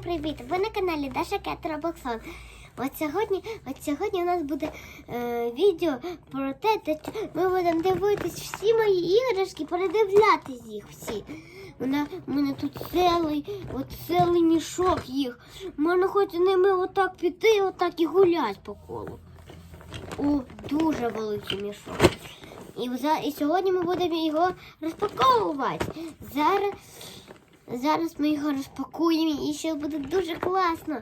Всім привіт! Ви на каналі Даша Кет Робоксон. От сьогодні, от сьогодні у нас буде е, відео про те, де ми будемо дивитись всі мої іграшки, передивлятись їх всі. У мене тут цілий, от цілий мішок їх. Можна хоч ними отак піти, отак і гулять по колу. О, дуже великий мішок. І, і сьогодні ми будемо його розпаковувати. Зараз, зараз ми його розпакуємо і ще буде дуже класно.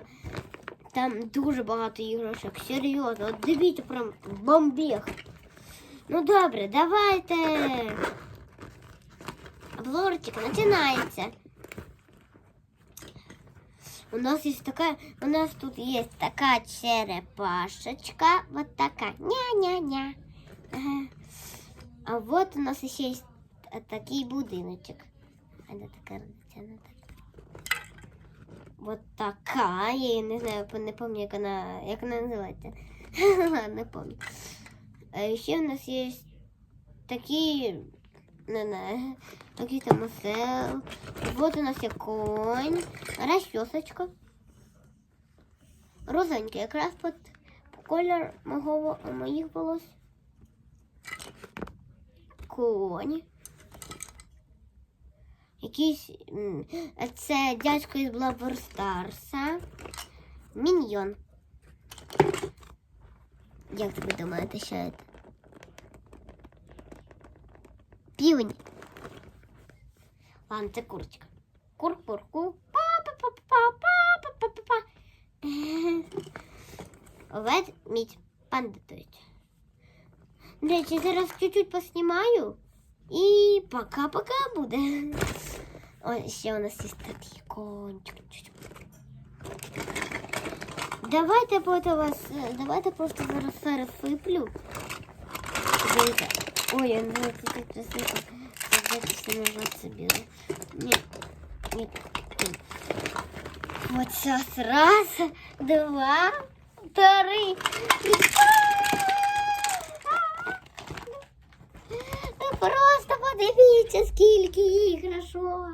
Там дуже багато іграшок, серйозно. От дивіться, прям бомбех. Ну добре, давайте. Обзорчик починається. У нас есть такая, у нас тут есть такая черепашечка, вот такая, ня-ня-ня. Ага. А вот у нас еще есть э, такий будиночек. Она такая растянута. Вот такая, я не знаю, не помню, як вона, як вона називається. не помню. А ще у нас є такі, не знаю, такі там осел. Вот у нас є конь, розчосочка. Розовенький, якраз під колір мого, моїх волос. Конь. Якийсь. м, Це дядько із Блабер Старса. Міньйон. Як ви думаєте, що це? Півень. Ладно, це курочка. Кур-кур-ку. Па-па-па-па-па-па-па-па. Ведмідь пандитують. До речі, зараз чуть-чуть поснімаю. І пока-пока буде. Ой, ще у нас є такий кончик. Давайте просто вас, е, давайте просто зараз пересиплю. Дивіться. Ой, я не знаю, це так присиплю. Давайте все назад собі. Ні, ні, ні. Вот сейчас раз, два, три. Ви Просто подивіться, скільки іграшок.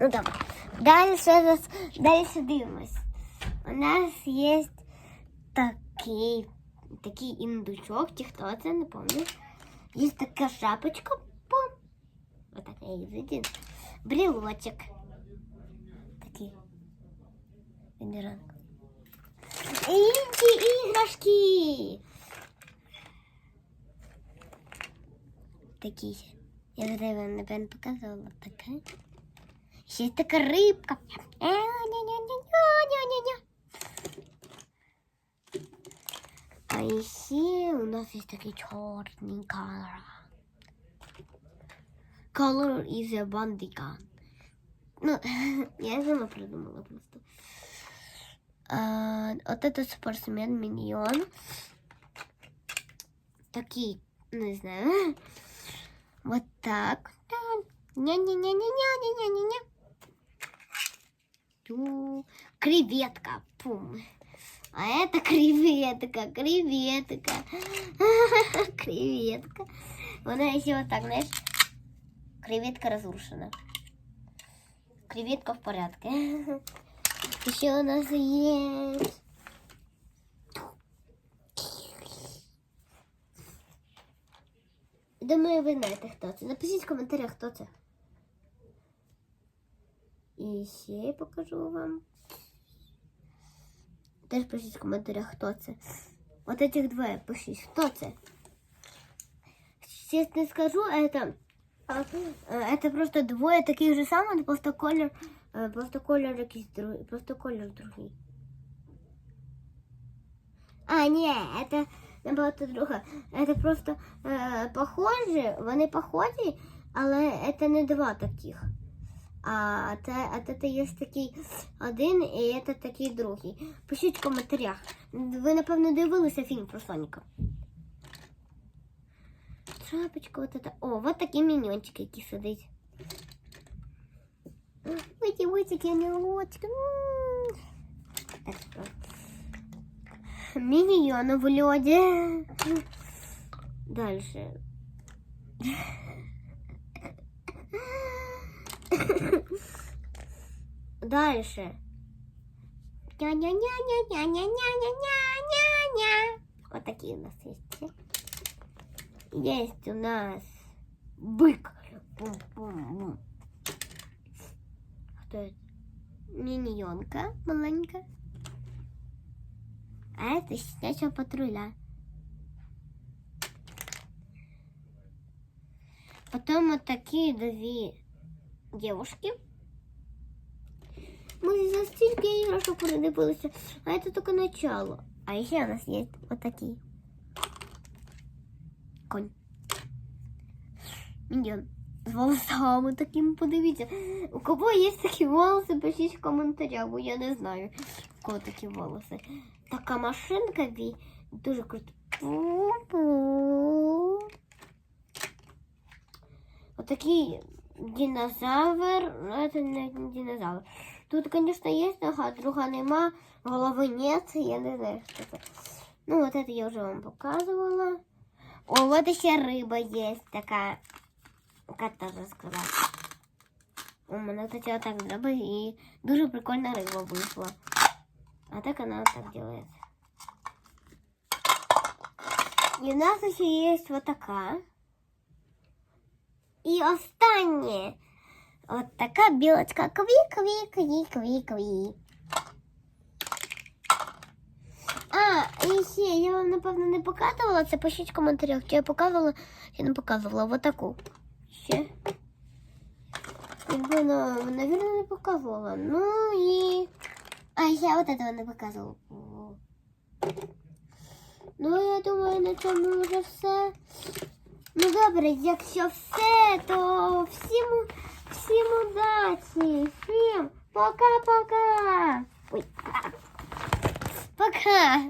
Ну добре. Далі зараз, далі дивимось. У нас є такий, такий індучок, чи хто це, не пам'ятаю. Є така шапочка. Пум. Вот такая один. Брелочек. Такие. Бендеранг. Інші іграшки. Такі. Я вже вам, напевно, показувала. Така. Ще є така рибка. Е, ня-ня-ня-ня-ня-ня-ня. А ще у нас є такий чорний колор. Color is a bandigan. Ну, я сама придумала просто. А, вот это спортсмен миньон. Такие, не знаю. Вот так. Ня-ня-ня-ня-ня-ня-ня-ня. Ту. Креветка. Пум. А это креветка, креветка. Креветка. Она еще вот так, знаешь, креветка разрушена. Креветка в порядке. Еще у нас есть... Думаю, ви знаєте, хто це. Напишіть в коментарях, хто це І ще я покажу вам. Теж пишіть в коментарях, хто це. Вот этих двоє пишіть, хто це. Сейчас не скажу, это, а, э, это просто двое таких же самых, но просто колер, э, просто колер якийсь другий, просто колер другий. А, ні, это набагато друге. Это просто е, похожі, вони похожі, але це не два таких. А це, а це є такий один і це такий другий. Пишіть в коментарях. Ви, напевно, дивилися фільм про Соніка. Шапочка вот это. О, вот такий міньончик, який сидить. Витя, витя, ангелочка. Так що. Миньоны в лёде. Дальше. Дальше. Ня-ня-ня-ня-ня-ня-ня-ня-ня. Вот такие у нас есть. Есть у нас бык. Кто это? Миньонка маленькая. А это щенячьего патруля. Потом вот такие две девушки. Мы за стільки іграшок передивилися, а це тільки начало. А ще у нас є вот такі. Конь. Міньон. З волосами такими, подивіться. У кого є такі волоси, пишіть в коментарях, бо я не знаю, у кого такі волоси. Така машинка ві- дуже крута. Пу-пу. Отакий динозавр. Ну, це не динозавр. Тут, конечно, есть нога, друга нема, головы нет, я не знаю, что это. Ну, вот это я уже вам показывала. О, вот еще рыба есть такая. Как тоже сказать. У мене, вот так зробив і дуже прикольна риба вийшла. А так она вот так делается. И у нас еще есть вот такая. І останнє. От така білочка. Кві, кві, кві, кві, кві. А, і ще я вам напевно не показувала. Це пишіть в коментарях, чи я показувала, чи не показувала. Вот таку. Ще. Якби, ну, навірно, не показувала. Ну і. А, ще от этого не показувала. Ну, я думаю, на цьому вже все. Ну добре, якщо все, то всім, всім удачі, всім пока-пока. Ой. Пока.